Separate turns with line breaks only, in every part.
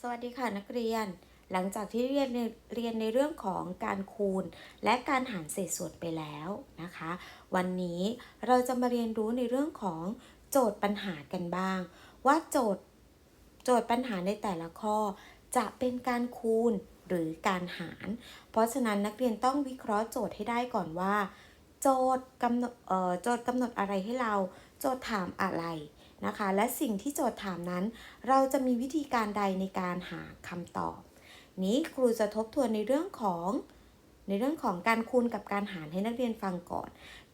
สวัสดีค่ะนักเรียน หลังจากที่เรียนในเรียนในเรื่องของการคูณ และการหารเศษส่วนไปแล้วนะคะ วันนี้เราจะมาเรียนรู้ในเรื่องของโจทย์ปัญหากันบ้าง ว่าโจทย์โจทย์ปัญหาในแต่ละข้อ จะเป็นการคูณหรือการหาร เพราะฉะนั้นนักเรียนต้องวิเคราะห์โจทย์ให้ได้ก่อนว่า โจทย์กำหนดเอ่อโจทย์กำหนดอะไรให้เรา โจทย์ถามอะไร นะคะ และสิ่งที่โจทย์ถามนั้น เราจะมีวิธีการใดในการหาคำตอบ นี้ครูจะทบทวนในเรื่องของในเรื่องของการคูณกับการหารให้นักเรียนฟังก่อน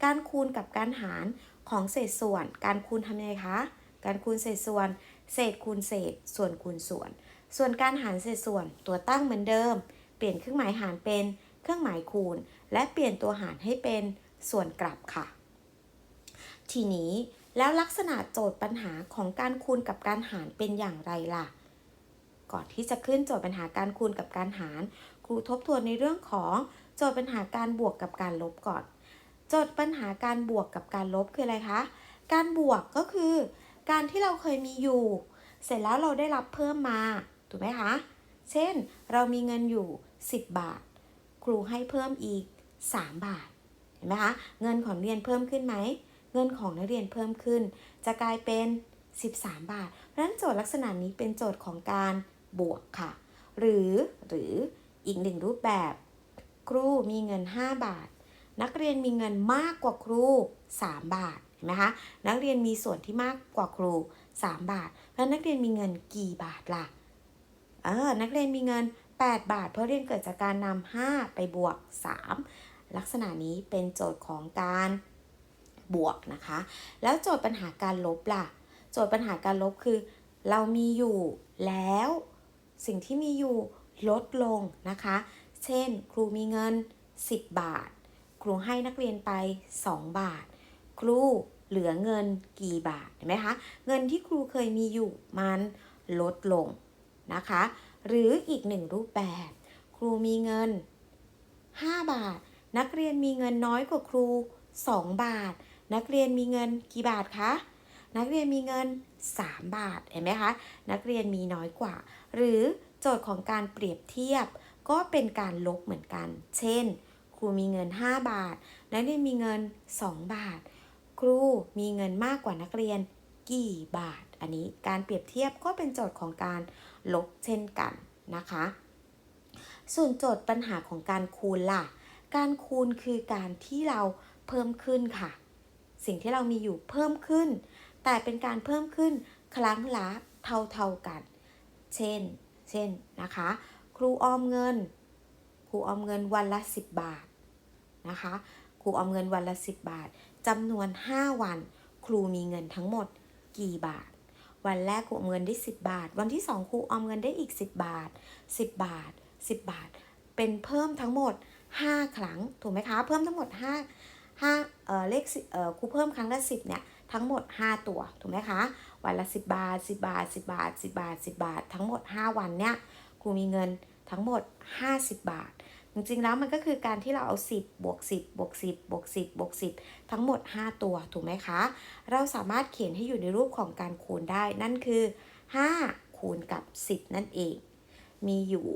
การคูณกับการหารของเศษส่วน การคูณทำยังไงคะ การคูณเศษส่วน เศษคูณเศษ ส่วนคูณส่วน ส่วนการหารเศษส่วนตัวตั้งเหมือนเดิม เปลี่ยนเครื่องหมายหารเป็นเครื่องหมายคูณ และเปลี่ยนตัวหารให้เป็นส่วนกลับค่ะ ทีนี้ แล้วลักษณะโจทย์ปัญหาของการคูณกับการหารเป็นอย่างไรล่ะ ก่อนที่จะขึ้นโจทย์ปัญหาการคูณกับการหาร ครูทบทวนในเรื่องของโจทย์ปัญหาการบวกกับการลบก่อน โจทย์ปัญหาการบวกกับการลบคืออะไรคะ การบวกก็คือ การที่เราเคยมีอยู่ เสร็จแล้วเราได้รับเพิ่มมาถูกไหมคะ เช่น เรามีเงินอยู่ 10 บาท ครูให้เพิ่มอีก 3 บาท เห็นไหมคะ เงินของเรียนเพิ่มขึ้นไหม เงินของนักเรียนเพิ่มขึ้น จะกลายเป็น 13 บาท เพราะฉะนั้นโจทย์ลักษณะนี้เป็นโจทย์ของการบวกค่ะ หรือหรืออีกหนึ่งรูปแบบ ครูมีเงิน 5 บาท นักเรียนมีเงินมากกว่าครู 3 บาทเห็นไหมคะนักเรียนมีส่วนที่มากกว่าครู 3 บาทแล้วนักเรียนมีเงินกี่บาทล่ะเออนักเรียนมีเงิน 8 บาท เพราะเรียนเกิดจากการนำ5ไปบวก 3 ลักษณะนี้เป็นโจทย์ของการ บวกนะคะ แล้วโจทย์ปัญหาการลบล่ะ โจทย์ปัญหาการลบคือ เรามีอยู่แล้ว สิ่งที่มีอยู่ลดลงนะคะ เช่น ครูมีเงิน 10 บาท ครูให้นักเรียนไป 2 บาท ครูเหลือเงินกี่บาทเห็นไหมคะ เงินที่ครูเคยมีอยู่มันลดลงนะคะ หรืออีกหนึ่งรูปแบบ ครูมีเงิน 5 บาท นักเรียนมีเงินน้อยกว่าครู 2 บาท นักเรียนมีเงินกี่บาทคะ นักเรียนมีเงิน 3 บาท เห็นไหมคะ นักเรียนมีน้อยกว่า หรือโจทย์ของการเปรียบเทียบ ก็เป็นการลบเหมือนกัน เช่น ครูมีเงิน 5 บาท นักเรียนมีเงิน 2 บาท ครูมีเงินมากกว่านักเรียนกี่บาท อันนี้การเปรียบเทียบก็เป็นโจทย์ของการลบเช่นกันนะคะ ส่วนโจทย์ปัญหาของการคูณล่ะ การคูณคือการที่เราเพิ่มขึ้นค่ะ สิ่งที่เรามีอยู่เพิ่มขึ้น แต่เป็นการเพิ่มขึ้นครั้งละเท่าๆกัน เช่น เช่นนะคะ ครูออมเงิน ครูออมเงินวันละ 10 บาทนะคะ ครูออมเงินวันละ 10 บาทจำนวน 5 วัน ครูมีเงินทั้งหมดกี่บาท วันแรกครูออมเงินได้ 10 บาท วันที่ 2 ครูออมเงินได้อีก 10 บาท 10 บาท 10 บาท เป็นเพิ่มทั้งหมด 5 ครั้ง ถูกไหมคะ เพิ่มทั้งหมด 5 5เออเลขเอ่อครูเพิ่มครั้งละ10เนี่ยทั้งหมด 5 ตัวถูกไหมคะวันละ 10 บาท 10 บาท 10 บาท 10 บาท 10 บาท ทั้งหมด 5 วันเนี่ยครูมีเงินทั้งหมด 50 บาท จริงๆแล้วมันก็คือการที่เราเอา 10บวก10บวก10บวก10บวก10 ทั้งหมด 5 ตัวถูกไหมคะ เราสามารถเขียนให้อยู่ในรูปของการคูณได้ นั่นคือ 5 คูณกับ 10 นั่นเอง มีอยู่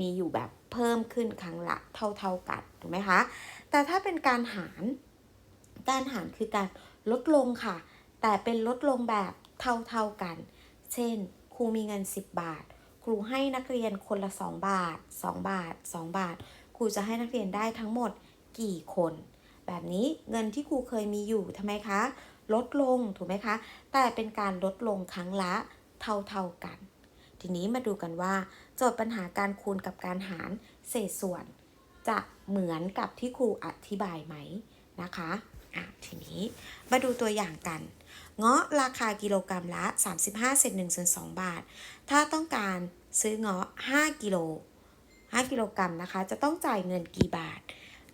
มีอยู่แบบเพิ่มขึ้นครั้งละเท่า ๆกันถูกไหมคะ แต่ถ้าเป็นการหาร การหารคือการลดลงค่ะ แต่เป็นลดลงแบบเท่าๆกัน เช่น ครูมีเงิน 10 บาท ครูให้นักเรียนคนละ 2 บาท 2 บาท 2 บาท ครูจะให้นักเรียนได้ทั้งหมดกี่คน แบบนี้เงินที่ครูเคยมีอยู่ทำไมคะ ลดลงถูกไหมคะ แต่เป็นการลดลงครั้งละเท่าๆกัน ทีนี้มาดูกันว่า โจทย์ปัญหาการคูณกับการหารเศษส่วน จะเหมือนกับที่ครูอธิบายไหมนะคะอะทีนี้มาดูตัวอย่างกัน เงาะราคากิโลกรัมละ 35เซน1ส่วน2บาท ถ้าต้องการซื้อเงาะ 5 กิโล 5 กิโลกรัมนะคะ จะต้องจ่ายเงินกี่บาท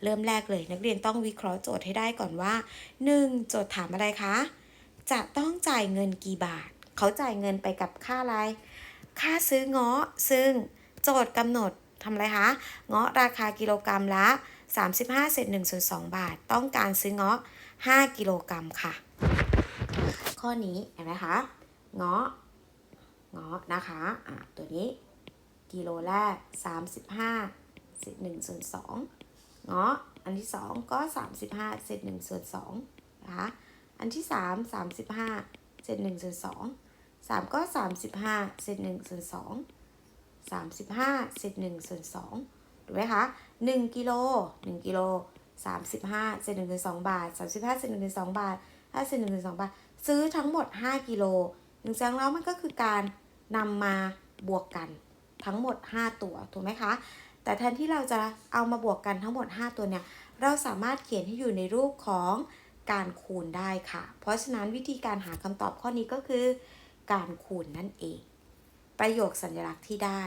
เริ่มแรกเลย นักเรียนต้องวิเคราะห์โจทย์ให้ได้ก่อนว่า 1. โจทย์ถามอะไรคะ จะต้องจ่ายเงินกี่บาท เขาจ่ายเงินไปกับค่าอะไร ค่าซื้อเงาะ ซึ่งโจทย์กำหนด ทำอะไรคะ เงาะราคากิโลกรัมละ 35เศษ1ส่วน2บาท ต้องการซื้อเงาะ 5 กิโลกรัมค่ะ ข้อนี้เห็นไหมคะ เงาะ เงาะนะคะอะตัวนี้กิโลแรก 35เศษ1ส่วน2เงาะ อันที่ 2 ก็ 35เศษ1ส่วน2นะคะ อันที่ 3 35เศษ1ส่วน2 3 ก็ 35เศษ1ส่วน2 35เศษ1ส่วน2ถูกไหมคะ1กิโล1กิโล35เศษ1ส่วน2บาท 35เศษ1ส่วน2บาท5เศษ1ส่วน2บาท ซื้อทั้งหมด 5 กิโลหนึ่งแสงแล้วมันก็คือการนำมาบวกกันทั้งหมด 5 ตัวถูกไหมคะ แต่แทนที่เราจะเอามาบวกกันทั้งหมด 5 ตัวเนี่ย เราสามารถเขียนให้อยู่ในรูปของการคูณได้ค่ะ เพราะฉะนั้นวิธีการหาคำตอบข้อนี้ก็คือ การคูณนั่นเอง ประโยคสัญลักษณ์ที่ได้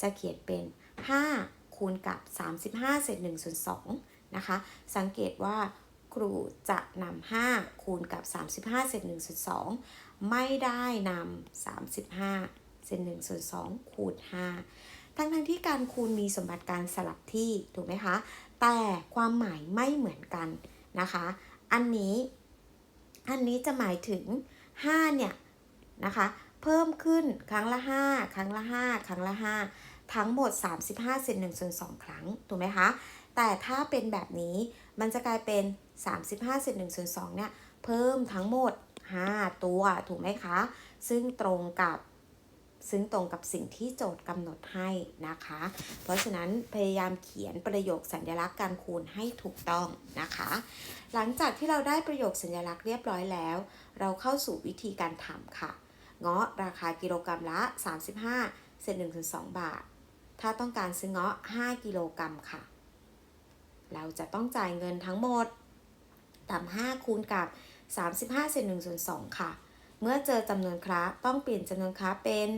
จะเขียนเป็น 5 คูณกับ 35 เศษ1ส่วน2นะคะ สังเกตว่าครูจะนำ5คูณกับ 35 เศษ1ส่วน2ไม่ได้นำ35 เศษ1ส่วน2คูณ 5 ทั้งทั้งๆที่การคูณมีสมบัติการสลับที่ ถูกไหมคะ แต่ความหมายไม่เหมือนกันนะคะ อันนี้ อันนี้จะหมายถึง 5 เนี่ยนะคะ เพิ่มขึ้นครั้งละ 5 ครั้งละ 5 ครั้งละ 5 ทั้งหมด 35เศษ1ส่วน2ครั้ง ถูกไหมคะ แต่ถ้าเป็นแบบนี้มันจะกลายเป็น 35เศษ1ส่วน2เนี่ย เพิ่มทั้งหมด 5 ตัว ถูกไหมคะ ซึ่งตรงกับซึ่งตรงกับสิ่งที่โจทย์กำหนดให้นะคะ เพราะฉะนั้นพยายามเขียนประโยคสัญลักษณ์การคูณให้ถูกต้องนะคะ หลังจากที่เราได้ประโยคสัญลักษณ์เรียบร้อยแล้ว เราเข้าสู่วิธีการทำค่ะ เงาะราคากิโลกรัมละ 35เศษ1ถึง2บาท ถ้าต้องการซื้อเงาะ 5 กิโลกรัมค่ะ เราจะต้องจ่ายเงินทั้งหมดตาม5คูณกับ 35เศษ1ส่วน2ค่ะ เมื่อเจอจำนวนคระต้องเปลี่ยนจำนวนคระเป็น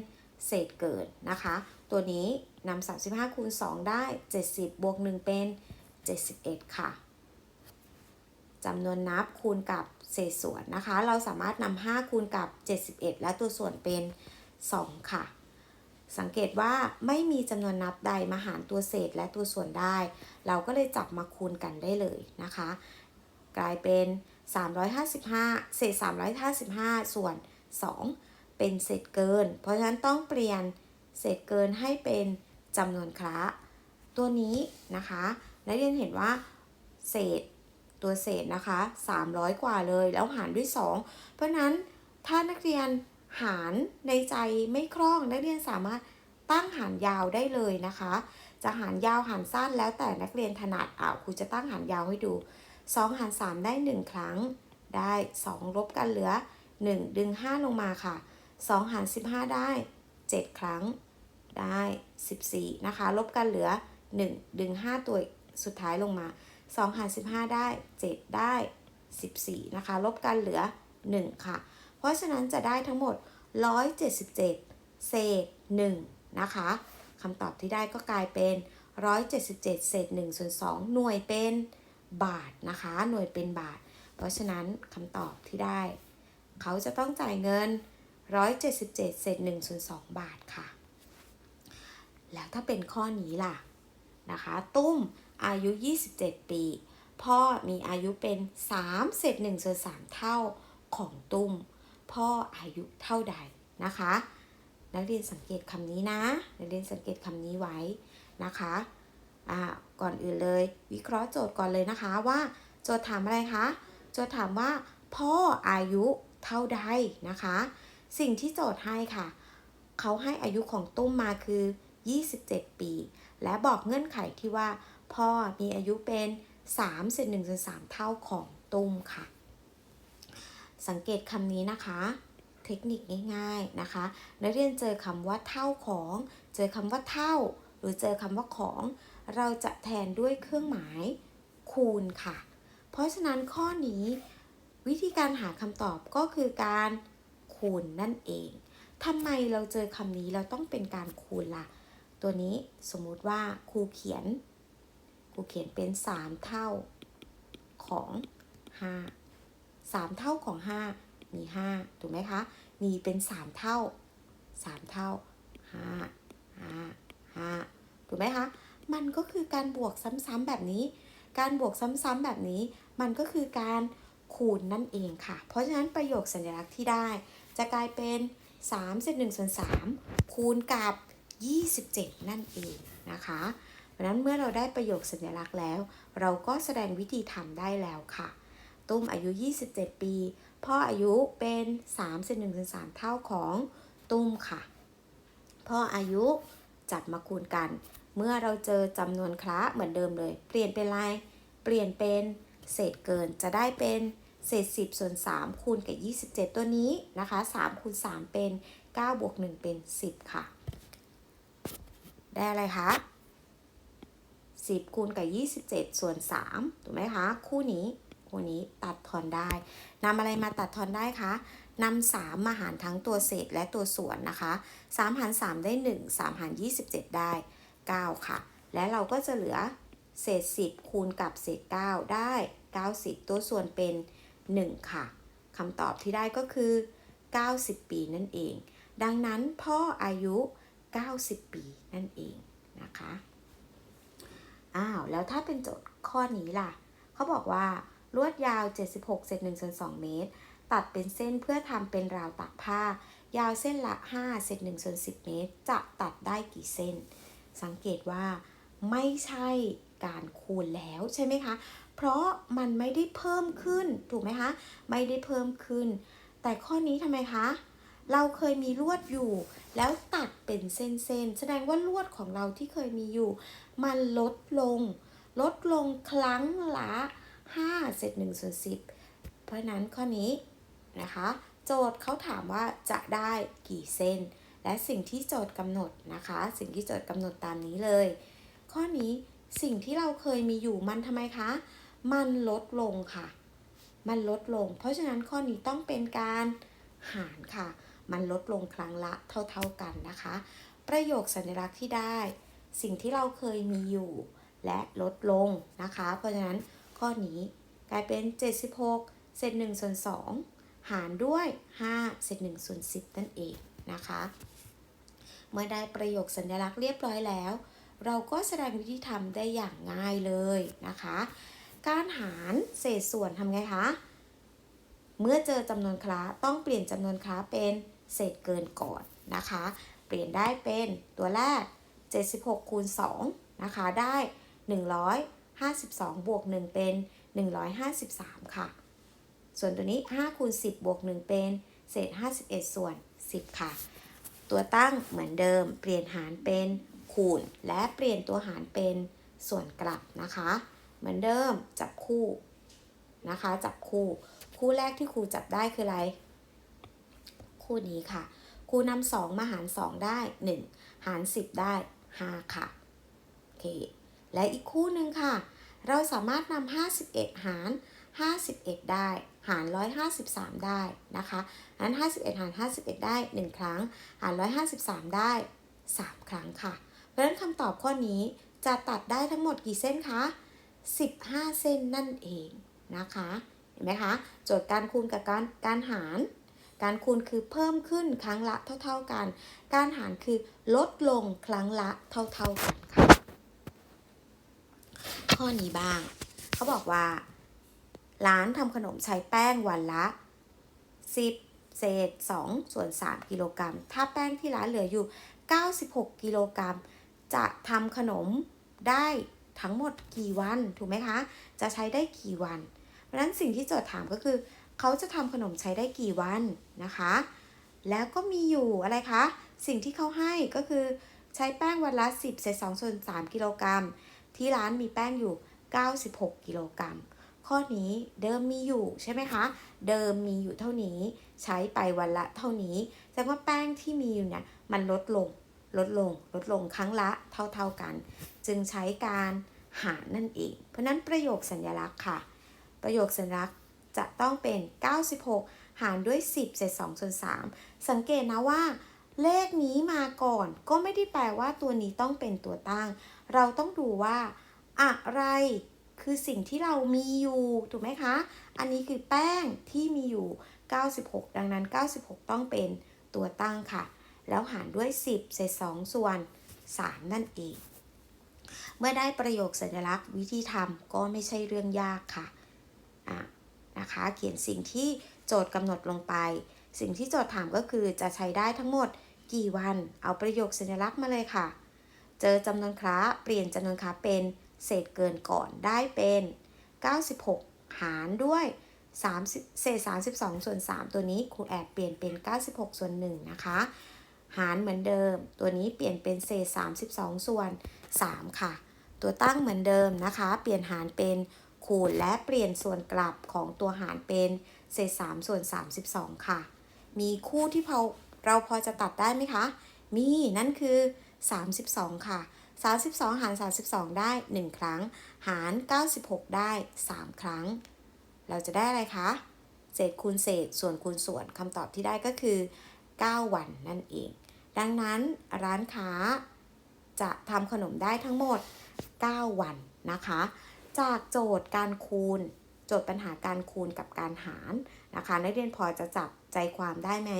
เศษเกินนะคะ ตัวนี้นำ35คูณ2ได้ 70 บวก 1 เป็น 71 ค่ะจำนวนนับคูณกับ เศษส่วนนะคะ เราสามารถนำ5คูณกับ 71 และตัวส่วนเป็น 2 ค่ะ สังเกตว่าไม่มีจำนวนนับใดมาหารตัวเศษและตัวส่วนได้ เราก็เลยจับมาคูณกันได้เลยนะคะ กลายเป็น 355 เศษ 355 ส่วน 2 เป็นเศษเกิน เพราะฉะนั้นต้องเปลี่ยนเศษเกินให้เป็นจำนวนคระตัวนี้นะคะ นักเรียนเห็นว่าเศษ ตัวเศษนะคะ 300 กว่าเลย แล้วหารด้วย 2 เพราะนั้นถ้านักเรียนหารในใจไม่คล่องนักเรียนสามารถตั้งหารยาวได้เลยนะคะ จะหารยาวหารสั้นแล้วแต่นักเรียนถนัดอ่าครูจะตั้งหารยาวให้ดู 2 หาร 3 ได้ 1 ครั้ง ได้ 2 ลบกันเหลือ 1 ดึง 5 ลงมาค่ะ 2 หาร 15 ได้ 7 ครั้ง ได้ 14 นะคะ ลบกันเหลือ 1 ดึง 5 ตัวสุดท้ายลงมา 2 หาร 15 ได้ 7 ได้ 14 นะคะ ลบกันเหลือ 1 ค่ะ เพราะฉะนั้นจะได้ทั้งหมด 177 เศษ 1 นะคะคำตอบที่ได้ก็กลายเป็น 177 เศษ1ส่วน2หน่วยเป็นบาทนะคะ หน่วยเป็นบาท เพราะฉะนั้นคำตอบที่ได้ เขาจะต้องจ่ายเงิน 177 เศษ1ส่วน2บาทค่ะ แล้วถ้าเป็นข้อนี้ล่ะนะคะ ตุ้ม อายุ 27 ปี พ่อมีอายุเป็น3เศษ1ส่วน3เท่าของตุ้ม พ่ออายุเท่าใดนะคะ นักเรียนสังเกตคำนี้นะ นักเรียนสังเกตคำนี้ไว้นะคะอ่าก่อนอื่นเลย วิเคราะห์โจทย์ก่อนเลยนะคะว่า โจทย์ถามอะไรคะ โจทย์ถามว่า พ่ออายุเท่าใดนะคะ สิ่งที่โจทย์ให้ค่ะ เขาให้อายุของตุ้มมาคือ 27 ปี และบอกเงื่อนไขที่ว่า พ่อมีอายุเป็น3เศษ1ส่วน3เท่าของตุ้มค่ะ สังเกตคำนี้นะคะ เทคนิคง่ายๆนะคะนักเรียนเจอคำว่าเท่าของ เจอคำว่าเท่า หรือเจอคำว่าของ เราจะแทนด้วยเครื่องหมายคูณค่ะ เพราะฉะนั้นข้อนี้ วิธีการหาคำตอบก็คือการคูณนั่นเองทำไมเราเจอคำนี้เราต้องเป็นการคูณล่ะ ตัวนี้สมมุติว่าครูเขียน ครูเขียนเป็น 3 เท่าของ 5 3 เท่าของ 5 มี 5 ถูกไหมคะ มีเป็น 3 เท่า 3 เท่า 5 5 5 ถูกไหมคะ มันก็คือการบวกซ้ำๆแบบนี้ การบวกซ้ำๆแบบนี้ มันก็คือการคูณนั่นเองค่ะ เพราะฉะนั้นประโยคสัญลักษณ์ที่ได้ จะกลายเป็น3เศษ1ส่วน3คูณกับ 27 นั่นเองนะคะ เพราะนั้นเมื่อเราได้ประโยคสัญลักษณ์แล้ว เราก็แสดงวิธีทำได้แล้วค่ะ ตุ้มอายุ 27 ปี พ่ออายุเป็น3เศษ1ส่วน3เท่าของตุ้มค่ะ พ่ออายุจับมาคูณกัน เมื่อเราเจอจำนวนคละเหมือนเดิมเลย เปลี่ยนเป็นอะไรเปลี่ยนเป็นเศษเกินจะได้เป็นเศษ 10 ส่วน 3 คูณกับ 27 ตัวนี้นะคะ 3 คูณ 3 เป็น 9 บวก 1 เป็น 10 ค่ะ ได้อะไรคะ 10 คูณกับ 27 ส่วน 3 ถูกไหมคะ คู่นี้ คู่นี้ตัดทอนได้นำอะไรมาตัดทอนได้คะนำ3มาหารทั้งตัวเศษและตัวส่วนนะคะ3หาร3ได้ 1 3หาร27 ได้ 9 ค่ะ และเราก็จะเหลือเศษ 10 คูณกับเศษ 9 ได้ 90 ตัวส่วนเป็น 1 ค่ะคำตอบที่ได้ก็คือ 90 ปีนั่นเอง ดังนั้นพ่ออายุ 90 ปีนั่นเองนะคะ อ้าว แล้วถ้าเป็นโจทย์ข้อนี้ล่ะ เขาบอกว่า ลวดยาว 76เศษ1ส่วน2เมตร ตัดเป็นเส้นเพื่อทำเป็นราวตักผ้า ยาวเส้นละ5เศษ1ส่วน10 เมตร จะตัดได้กี่เส้น สังเกตว่าไม่ใช่การคูณแล้วใช่ไหมคะ เพราะมันไม่ได้เพิ่มขึ้นถูกไหมคะ ไม่ได้เพิ่มขึ้น แต่ข้อนี้ทำไมคะ เราเคยมีลวดอยู่ แล้วตัดเป็นเส้นๆ แสดงว่าลวดของเราที่เคยมีอยู่ มันลดลง ลดลงครั้งละ5เศษ1ส่วน10 เพราะนั้นข้อนี้นะคะ โจทย์เขาถามว่าจะได้กี่เส้น และสิ่งที่โจทย์กำหนดนะคะ สิ่งที่โจทย์กำหนดตามนี้เลย ข้อนี้สิ่งที่เราเคยมีอยู่มันทำไมคะ มันลดลงค่ะ มันลดลง เพราะฉะนั้นข้อนี้ต้องเป็นการหารค่ะ มันลดลงครั้งละเท่าๆกันนะคะ ประโยคสัญลักษณ์ที่ได้ สิ่งที่เราเคยมีอยู่ และลดลงนะคะ เพราะฉะนั้นข้อนี้กลายเป็น 76 เศษ1ส่วน2หารด้วย 5 เศษ1ส่วน10 นั่นเองนะคะ เมื่อได้ประโยคสัญลักษณ์เรียบร้อยแล้ว เราก็แสดงวิธีทำได้อย่างง่ายเลยนะคะ การหารเศษส่วนทำไงคะ เมื่อเจอจำนวนคลาต้องเปลี่ยนจำนวนคลาเป็น เศษเกินก่อนนะคะ เปลี่ยนได้เป็นตัวแรก 76คูณ2นะคะ ได้ 152 บวก 1 เป็น 153 ค่ะ ส่วนตัวนี้5คูณ10 บวก 1 เป็น เศษ 51 ส่วน 10 ค่ะ ตัวตั้งเหมือนเดิม เปลี่ยนหารเป็นคูณ และเปลี่ยนตัวหารเป็นส่วนกลับนะคะ เหมือนเดิมจับคู่นะคะ จับคู่ คู่แรกที่ครูจับได้คืออะไร คู่นี้ค่ะครูนำสองมาหาร2ได้1หาร10ได้5ค่ะโอเคและอีกคู่หนึ่งค่ะ เราสามารถนำา51หาร51ได้หาร 153 ได้นะคะนั้น51 หาร 51 ได้ 1 ครั้ง หาร 153 ได้ 3 ครั้งค่ะ เพราะฉะนั้นคำตอบข้อนี้จะตัดได้ทั้งหมดกี่เส้นคะ 15 เส้นนั่นเองนะคะ เห็นไหมคะ โจทย์การคูณกับการการหาร การคูณคือเพิ่มขึ้นครั้งละเท่า ๆกัน การหารคือลดลงครั้งละเท่า ๆกันค่ะ ข้อนี้บ้าง เขาบอกว่า ร้านทำขนมใช้แป้งวันละ 10 เศษ 2 ส่วน 3 กิโลกรัม ถ้าแป้งที่ร้านเหลืออยู่ 96 กิโลกรัม จะทำขนมได้ทั้งหมดกี่วัน ถูกไหมคะ จะใช้ได้กี่วัน เพราะฉะนั้นสิ่งที่โจทย์ถามก็คือ เขาจะทำขนมใช้ได้กี่วันนะคะ แล้วก็มีอยู่อะไรคะ สิ่งที่เขาให้ก็คือใช้แป้งวันละ 10เศษ2ส่วน3กิโลกรัม ที่ร้านมีแป้งอยู่ 96 กิโลกรัม ข้อนี้เดิมมีอยู่ใช่ไหมคะ เดิมมีอยู่เท่านี้ใช้ไปวันละเท่านี้แสดงว่าแป้งที่มีอยู่เนี่ยมันลดลงลดลงลดลงครั้งละเท่าๆกัน จึงใช้การหารนั่นเอง เพราะฉะนั้นประโยคสัญลักษณ์ค่ะ ประโยคสัญลักษณ์ จะต้องเป็น 96 หารด้วย 10 เศษ2ส่วน3สังเกตนะว่า เลขนี้มาก่อนก็ไม่ได้แปลว่าตัวนี้ต้องเป็นตัวตั้ง เราต้องดูว่า อะไรคือสิ่งที่เรามีอยู่ ถูกไหมคะ อันนี้คือแป้งที่มีอยู่ 96 ดังนั้น 96 ต้องเป็นตัวตั้งค่ะ แล้วหารด้วย 10 เศษ2ส่วน 3 นั่นเอง เมื่อได้ประโยคสัญลักษณ์วิธีทำก็ไม่ใช่เรื่องยากค่ะอะ นะคะ เขียนสิ่งที่โจทย์กำหนดลงไป สิ่งที่โจทย์ถามก็คือจะใช้ได้ทั้งหมดกี่วัน เอาประโยคสัญลักษณ์มาเลยค่ะ เจอจำนวนคล้าเปลี่ยนจำนวนค้าเป็นเศษเกินก่อนได้เป็น 96 หารด้วย30เศษ32 ส่วน 3 ตัวนี้ครูแอบเปลี่ยนเป็น 96 ส่วน1นะคะ หารเหมือนเดิม ตัวนี้เปลี่ยนเป็นเศษ32 ส่วน 3 ค่ะ ตัวตั้งเหมือนเดิมนะคะ เปลี่ยนหารเป็น คูณและเปลี่ยนส่วนกลับของตัวหารเป็นเศษ3ส่วน 32 ค่ะ มีคู่ที่พอเราพอจะตัดได้ไหมคะ มีนั่นคือ 32 ค่ะ 32 หาร 32 ได้ 1 ครั้ง หาร 96 ได้ 3 ครั้ง เราจะได้อะไรคะ เศษคูณเศษส่วนคูณส่วนคำตอบที่ได้ก็คือ 9 วันนั่นเอง ดังนั้นร้านค้าจะทำขนมได้ทั้งหมด 9 วันนะคะ จากโจทย์การคูณ โจทย์ปัญหาการคูณกับการหารนะคะนักเรียนพอจะจับใจความได้ไหม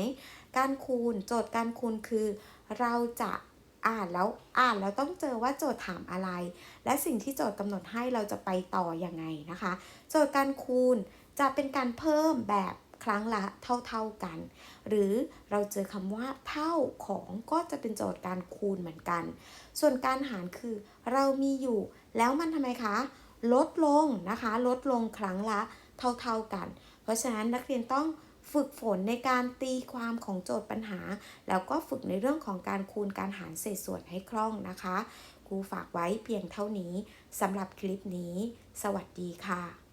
การคูณโจทย์การคูณคือ เราจะอ่านแล้วอ่านแล้วต้องเจอว่าโจทย์ถามอะไร และสิ่งที่โจทย์กำหนดให้เราจะไปต่ออยังไงนะคะ โจทย์การคูณจะเป็นการเพิ่มแบบครั้งละเท่าๆกัน หรือเราเจอคำว่าเท่าของก็จะเป็นโจทย์การคูณเหมือนกัน ส่วนการหารคือเรามีอยู่ แล้วมันทำไมคะ ลดลงนะคะ ลดลงครั้งละเท่าๆกัน เพราะฉะนั้นนักเรียนต้องฝึกฝนในการตีความของโจทย์ปัญหา แล้วก็ฝึกในเรื่องของการคูณการหารเศษส่วนให้คล่องนะคะครูฝากไว้เพียงเท่านี้สำหรับคลิปนี้ สวัสดีค่ะ